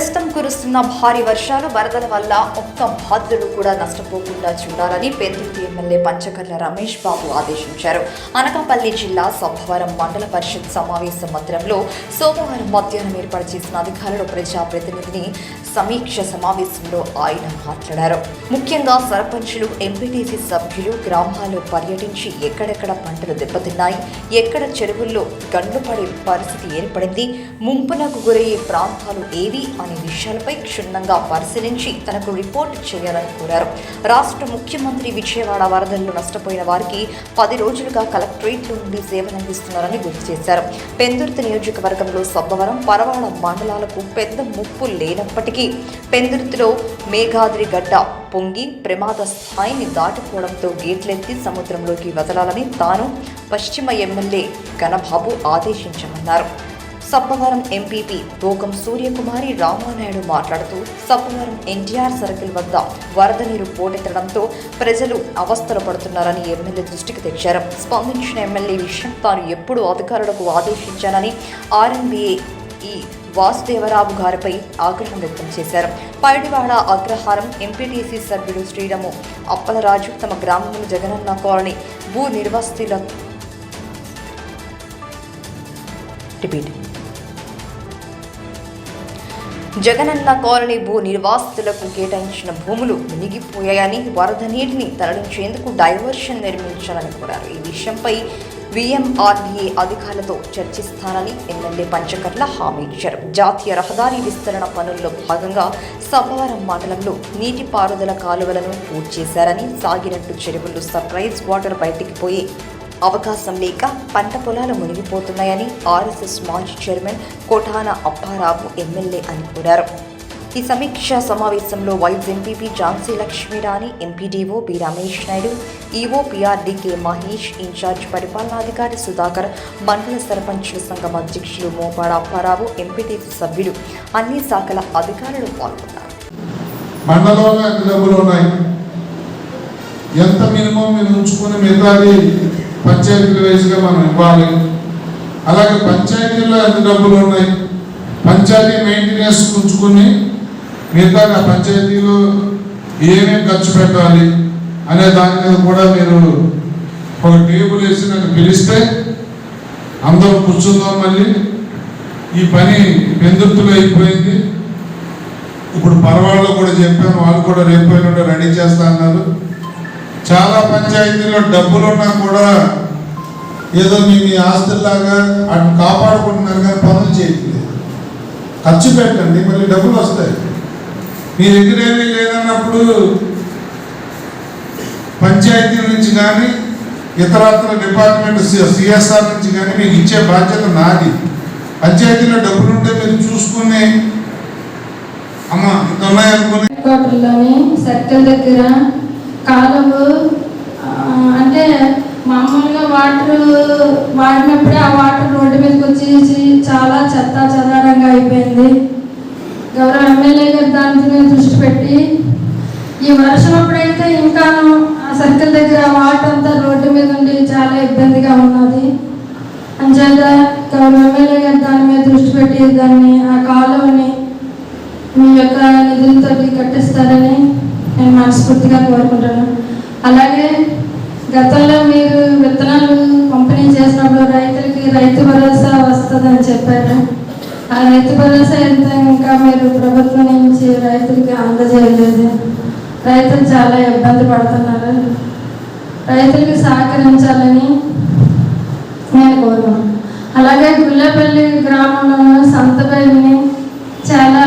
ప్రస్తుతం కురుస్తున్న భారీ వర్షాలు వరదల వల్ల ఒక్క బాధితుడు కూడా నష్టపోకుండా చూడాలని పెద్దూరు ఎమ్మెల్యే పంచకర్ల రమేష్ బాబు ఆదేశించారు. అనకాపల్లి జిల్లా సభవరం మండల పరిషత్ సమావేశ మందిరంలో సోమవారం మధ్యాహ్నం ఏర్పాటు చేసిన అధికారుల ప్రజాప్రతినిధిని సమీక్ష సమావేశంలో ఆయన మాట్లాడారు. ముఖ్యంగా సర్పంచులు ఎంపీటీసీ సభ్యులు గ్రామాల్లో పర్యటించి ఎక్కడెక్కడ పంటలు దెబ్బతిన్నాయి ఎక్కడ చెరువుల్లో గండ్లు పడే పరిస్థితి ఏర్పడింది ముంపునకు గురయ్యే ప్రాంతాలు ఏవి అని విషయాలపై క్షుణ్ణంగా పరిశీలించి తనకు రిపోర్ట్ చేయాలని కోరారు. రాష్ట్ర ముఖ్యమంత్రి విజయవాడ వరదల్లో నష్టపోయిన వారికి పది రోజులుగా కలెక్టరేట్ నుండి సేవలందిస్తున్నారని గుర్తు చేశారు. పెందుర్తి నియోజకవర్గంలో సబ్బవరం పరవాడ మండలాలకు పెద్ద ముప్పు లేనప్పటికీ పెందుర్తిలో మేఘాద్రి గడ్డ పొంగి ప్రమాద స్థాయిని దాటిపోవడంతో గేట్లెత్తి సముద్రంలోకి వదలాలని తాను పశ్చిమ ఎమ్మెల్యే ఘనబాబు ఆదేశించమన్నారు. సప్పవరం ఎంపీపీ తూకం సూర్యకుమారి రామానాయుడు మాట్లాడుతూ సప్పవరం ఎన్టీఆర్ సర్కిల్ వద్ద వరద నీరు పోటెత్తడంతో ప్రజలు అవస్థలు పడుతున్నారని ఎమ్మెల్యే దృష్టికి తెచ్చారు. స్పందించిన ఎమ్మెల్యే విషయం తాను ఎప్పుడు అధికారులకు ఆదేశించానని ఆర్ఎన్బిఏ ఈ వాసుదేవరావు గారిపై ఆగ్రహం వ్యక్తం చేశారు. పైడివాడ అగ్రహారం ఎంపీటీసీ సభ్యుడు శ్రీరాము అప్పలరాజు తమ గ్రామంలో జగనన్న కాలనీ భూ నిర్వస్తుల రిపీట్. జగనన్న కాలనీ భూ నిర్వాసితులకు కేటాయించిన భూములు మునిగిపోయాయని వరద నీటిని తరలించేందుకు డైవర్షన్ నిర్మించాలని కోరారు. ఈ విషయంపై విఎంఆర్డీఏ అధికారులతో చర్చిస్తానని ఎమ్మెల్యే పంచకర్ల హామీ ఇచ్చారు. జాతీయ రహదారి విస్తరణ పనుల్లో భాగంగా సభవరం మండలంలో నీటిపారుదల కాలువలను పూర్తి చేశారని సాగినట్టు చెరువులు సర్ప్రైజ్ వాటర్ బయటికి పోయి అవకాశం లేక పంట పొలాలు మునిగిపోతున్నాయని ఆర్ఎస్ఎస్ మాజీ చైర్మన్ కోఠాన అప్పారావు ఎమ్మెల్యే అని కోరారు. ఈ సమీక్షా సమావేశంలో vice MPP Jhansi Lakshmirani MPDO B Ramesh Naidu EO PR DK Mahesh incharge పరిపాలనాధికారి Sudhakar మండల సర్పంచుల సంఘం అధ్యక్షులు మోపాడ అప్పారావు ఎంపీటీసీ సభ్యులు అన్ని శాఖల అధికారులు పాల్గొన్నారు. మండలంలో డబ్బులు ఉన్నాయి. ఎంత మినిమం మీరు ఉంచుకుని మిగతాది పంచాయతీ వైజ్గా మనం ఇవ్వాలి. అలాగే పంచాయతీల్లో ఎంత డబ్బులు ఉన్నాయి? పంచాయతీ మెయింటెనెన్స్ ఉంచుకుని మిగతా ఆ పంచాయతీలో ఏమేమి ఖర్చు పెట్టాలి అనే దాని మీద కూడా మీరు ఒక టేబుల్ వేసి నన్ను పిలిస్తే అందరం కూర్చుందాం మళ్ళీ. ఈ పని పెందుతులు అయిపోయింది. ఇప్పుడు పర్వాళ్ళు కూడా చెప్పాను వాళ్ళు కూడా రేపు రెడీ చేస్తా అన్నారు. చాలా పంచాయతీలో డబ్బులు ఉన్నా కూడా ఏదో మీ మీ ఆస్తుల్లాగా అటు కాపాడుకుంటున్నారు కానీ పనులు చేయట్లేదు. ఖర్చు పెట్టండి మళ్ళీ డబ్బులు వస్తాయి. మీ దగ్గర ఏమీ లేదన్నప్పుడు పంచాయతీ నుంచి కానీ ఇతరత్ర డిపార్ట్మెంట్ సిఎస్ఆర్ నుంచి కానీ మీకు ఇచ్చే బాధ్యత నాది. పంచాయతీలో డబ్బులు ఉంటే మీరు చూసుకునే అమ్మ ఇంత ఉన్నాయనుకునే. కోటల్లోని సర్కిల్ దగ్గర కాలువ అంటే మామూలుగా వాటర్ వాడినప్పుడే ఆ వాటర్ రోడ్డు మీదకి వచ్చేసి చాలా చెత్త చెదారంగా అయిపోయింది. గౌరవ ఎమ్మెల్యే గారు దాని మీద దృష్టి పెట్టి ఈ వర్షం అప్పుడైతే ఇంకాను ఆ సర్కిల్ దగ్గర వాటర్ అంతా రోడ్డు మీద ఉండి చాలా ఇబ్బందిగా ఉన్నది. అంచేత గౌరవ ఎమ్మెల్యే గారు దాని మీద దృష్టి పెట్టి దాన్ని ఆ కాలువని మీ యొక్క నిధులతో కట్టిస్తారని నేను మనస్ఫూర్తిగా కోరుకుంటాను అలాగే గతంలో మీరు విత్తనాలు పంపిణీ చేసినప్పుడు రైతులకి రైతు భరోసా వస్తుందని చెప్పారు. ఆ రైతు భరోసా ఎంత? ఇంకా మీరు ప్రభుత్వం నుంచి రైతులకి అందజేయలేదు. రైతులు చాలా ఇబ్బంది పడుతున్నారు. రైతులకు సహకరించాలని నేను కోరుకున్నాను అలాగే గుల్లపల్లి గ్రామంలో సంతపల్లిని చాలా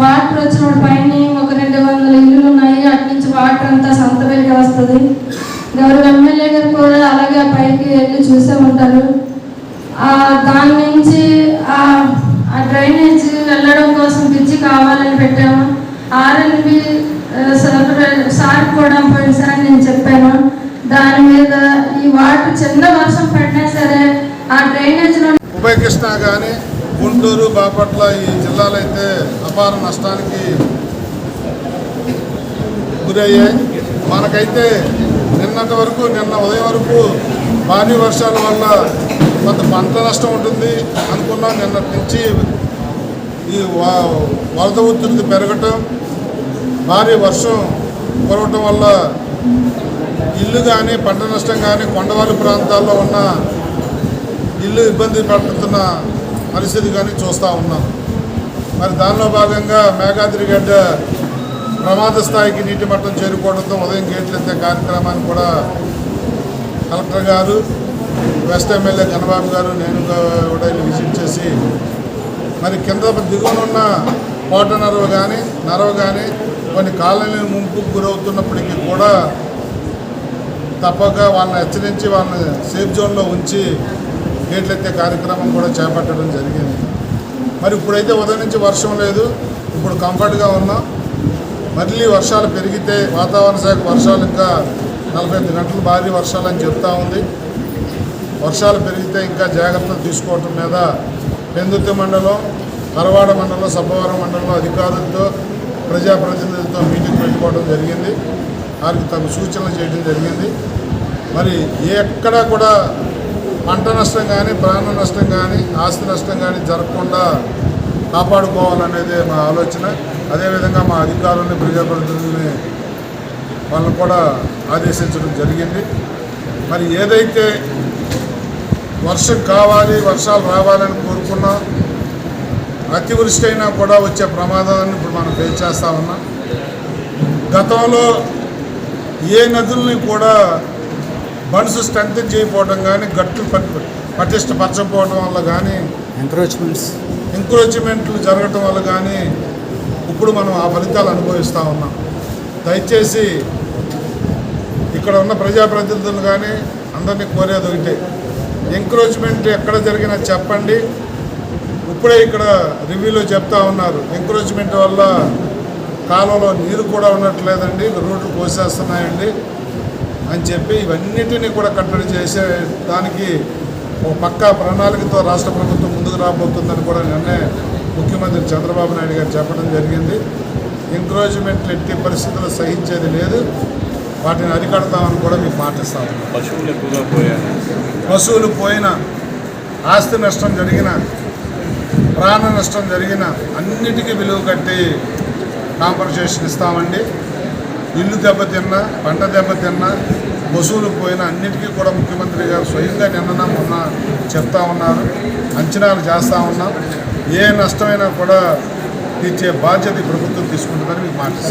వాటర్ వచ్చినప్పుడు పైన ఒక రెండు వందల ఇల్లులు ఉన్నాయి అటు నుంచి వాటర్ అంతా సంతపల్లికి వస్తుంది గౌరవ ఎమ్మెల్యే గారు కూడా పైకి వెళ్ళి చూసే ఉంటారు. ఆ దాని నుంచి ఆ డ్రైనేజ్ వెళ్ళడం కోసం పిచ్చి కావాలని పెట్టాము. ఆర్ఎన్బి సార్ కూడా పోయినసారి నేను చెప్పాను. దాని మీద ఈ వాటర్ చిన్న వర్షం పడినా సరే ఆ డ్రైనేజ్లో ఉపయోగిస్తున్నా కానీ గుంటూరు బాపట్ల ఈ జిల్లాలు అయితే అపార నష్టానికి గురయ్యాయి. మనకైతే నిన్నటి వరకు నిన్న ఉదయం వరకు భారీ వర్షాల వల్ల కొంత పంట నష్టం ఉంటుంది. అనుకున్నాం నిన్నటి నుంచి ఈ వా- వరద ఉధృతి పెరగటం భారీ వర్షం కురవటం వల్ల ఇల్లు కానీ పంట నష్టం కానీ కొండవారి ప్రాంతాల్లో ఉన్న ఇల్లు ఇబ్బంది పడుతున్న పరిస్థితి కానీ చూస్తూ ఉన్నాం. మరి దానిలో భాగంగా మేఘాద్రిగడ్డ ప్రమాద స్థాయికి నీటి మట్టం చేరుకోవడంతో ఉదయం గేట్లు ఎత్తే కార్యక్రమాన్ని కూడా కలెక్టర్ గారు వెస్ట్ ఎమ్మెల్యే కన్నబాబు గారు నేను కూడా విజిట్ చేసి మరి కింద దిగువన ఉన్న కోట నరవ కానీ నరవ కానీ కొన్ని కాలనీలు ముంపుకు గురవుతున్నప్పటికీ కూడా తప్పక వాళ్ళని హెచ్చరించి వాళ్ళని సేఫ్ జోన్లో ఉంచి గేట్లు ఎత్తే కార్యక్రమం కూడా చేపట్టడం జరిగింది. మరి ఇప్పుడైతే ఉదయం నుంచి వర్షం లేదు ఇప్పుడు కంఫర్ట్గా ఉన్నాం. మళ్ళీ వర్షాలు పెరిగితే వాతావరణ శాఖ వర్షాలు ఇంకా నలభై ఐదు గంటలు భారీ వర్షాలు అని చెప్తా ఉంది. వర్షాలు పెరిగితే ఇంకా జాగ్రత్తలు తీసుకోవటం మీద పెందుతి మండలం పరవాడ మండలం సబ్బవరం మండలంలో అధికారులతో ప్రజాప్రతినిధులతో మీటింగ్ పెట్టుకోవడం జరిగింది. వారికి తగు సూచనలు చేయడం జరిగింది. మరి ఎక్కడా కూడా పంట నష్టం కానీ ప్రాణ నష్టం కానీ ఆస్తి నష్టం కానీ జరగకుండా కాపాడుకోవాలనేదే మా ఆలోచన. అదేవిధంగా మా అధికారుల్ని ప్రజాప్రతినిధుల్ని వాళ్ళని కూడా ఆదేశించడం జరిగింది. మరి ఏదైతే వర్షం కావాలి వర్షాలు రావాలని కోరుకున్నాం అతివృష్టి అయినా కూడా వచ్చే ప్రమాదాన్ని ఇప్పుడు మనం ఫేస్ చేస్తా ఉన్నాం. గతంలో ఏ నదుల్ని కూడా బండ్స్ స్ట్రెంత్ చేయకపోవడం కానీ గట్లు పట్టి పటిష్టపరచకపోవడం వల్ల కానీ ఎంక్రోచ్మెంట్స్ ఎంక్రోచ్మెంట్లు జరగటం వల్ల కానీ ఇప్పుడు మనం ఆ ఫలితాలు అనుభవిస్తూ ఉన్నాం. దయచేసి ఇక్కడ ఉన్న ప్రజాప్రతినిధులు కానీ అందరినీ కోరేది ఒకటే. ఎంక్రోచ్మెంట్ ఎక్కడ జరిగినా చెప్పండి. ఇప్పుడే ఇక్కడ రివ్యూలో చెప్తా ఉన్నారు. ఎంక్రోచ్మెంట్ వల్ల కాలంలో నీరు కూడా ఉండట్లేదండి. రోడ్లు పోసేస్తున్నాయండి అని చెప్పి ఇవన్నిటినీ కూడా కట్టడి చేసే దానికి పక్కా ప్రణాళికతో రాష్ట్ర ప్రభుత్వం ముందుకు రాబోతుందని కూడా నిన్నే ముఖ్యమంత్రి చంద్రబాబు నాయుడు గారు చెప్పడం జరిగింది. ఎంక్రోచ్మెంట్లు ఎట్టి పరిస్థితుల్లో సహించేది లేదు. వాటిని అరికడతామని కూడా మీకు మాటిస్తాము పశువులు ఎక్కువగా పోయాయి. పశువులు పోయిన ఆస్తి నష్టం జరిగిన ప్రాణ నష్టం జరిగిన అన్నిటికీ విలువ కట్టి కాంపన్సేషన్ ఇస్తామండి. ఇల్లు దెబ్బతిన్నా పంట దెబ్బతిన్నా పశువులు పోయిన అన్నిటికీ కూడా ముఖ్యమంత్రి గారు స్వయంగా నిన్న మొన్న చెప్తా ఉన్నారు అంచనాలు చేస్తూ ఉన్నాం ఏ నష్టమైనా కూడా తీర్చే బాధ్యత ప్రభుత్వం తీసుకుంటుందని మీకు మాట్లాడుతుంది